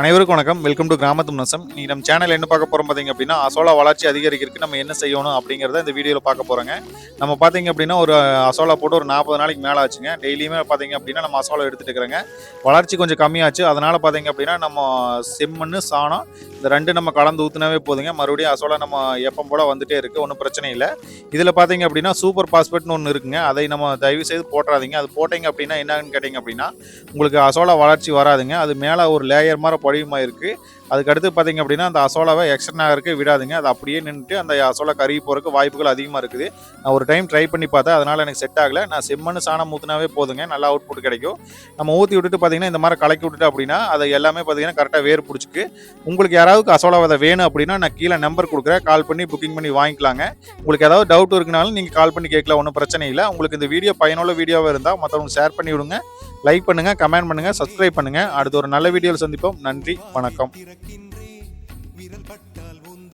அனைவருக்கும் வணக்கம். Welcome to கிராமத்து முனசம் நீ நம்ம சேனல் என்ன பார்க்க போறோம் பார்த்தீங்க அப்படின்னா அசோலா வளர்ச்சி அதிகரிக்கிறதுக்கு நம்ம என்ன செய்யணும் அப்படிங்கிறத இந்த வீடியோவில் பார்க்க போறோங்க. நம்ம பார்த்தீங்க அப்படின்னா ஒரு அசோலா போட்டு ஒரு நாற்பது நாளைக்கு மேலே ஆச்சுங்க. டெய்லியுமே பார்த்தீங்க அப்படின்னா நம்ம அசோலா எடுத்துட்டு இருக்கிறோங்க. வளர்ச்சி கொஞ்சம் கம்மியாச்சு. அதனால பார்த்தீங்க அப்படின்னா நம்ம செம்மண் சாணம் இந்த ரெண்டு நம்ம கலந்து ஊற்றினாவே போதுங்க. மறுபடியும் அசோலா நம்ம எப்பம் போல் வந்துட்டே இருக்குது ஒன்றும் பிரச்சனை இல்லை. இதில் பார்த்தீங்க அப்படின்னா சூப்பர் பாஸ்பேட்னு ஒன்று இருக்குங்க. அதை நம்ம தயவு செய்து போட்டுறாதீங்க. அது போட்டிங்க அப்படின்னா என்னன்னு கேட்டிங்க அப்படின்னா உங்களுக்கு அசோலா வளர்ச்சி வராதுங்க. அது மேலே ஒரு லேயர் மாதிரி படிவுமா இருக்குது அதுக்கு அடுத்து பார்த்தீங்க அப்படின்னா அந்த அசோலாவை எக்ஸ்டன் ஆகிறதுக்கு விடாதுங்க. அது அப்படியே நின்றுட்டு அந்த அசோலா கருகி போகிறதுக்கு வாய்ப்புகள் அதிகமாக இருக்குது. நான் ஒரு டைம் ட்ரை பண்ணி பார்த்தேன். அதனால் எனக்கு செட் ஆகலை. நான் செம்மண்ணு சாணம் ஊற்றினாவே போதுங்க. நல்லா அவுட்புட் கிடைக்கும். நம்ம ஊற்றி விட்டுட்டு பார்த்தீங்கன்னா இந்த மாதிரி கலக்கி விட்டுட்டு அப்படின்னா அதை எல்லாமே பார்த்தீங்கன்னா கரெக்டாக வேர் பிடிச்சிக்கு உங்களுக்கு யாராவது யாராவது அசோலாவதை வேணும் அப்படின்னா நான் கீழே நம்பர் கொடுக்குறேன். கால் பண்ணி புக்கிங் பண்ணி வாங்கிக்கலாங்க. உங்களுக்கு ஏதாவது டவுட் இருக்குனாலும் நீங்கள் கால் பண்ணி கேட்கலாம் ஒன்றும் பிரச்சனை இல்லை. உங்களுக்கு இந்த வீடியோ பயனுள்ள வீடியோவாக இருந்தால் மற்றவங்க ஷேர் பண்ணி விடுங்க. லைக் பண்ணுங்க கமெண்ட் பண்ணுங்க சப்ஸ்கிரைப் பண்ணுங்க. அடுத்து ஒரு நல்ல வீடியோவில் சந்திப்போம். நன்றி வணக்கம். பட்ட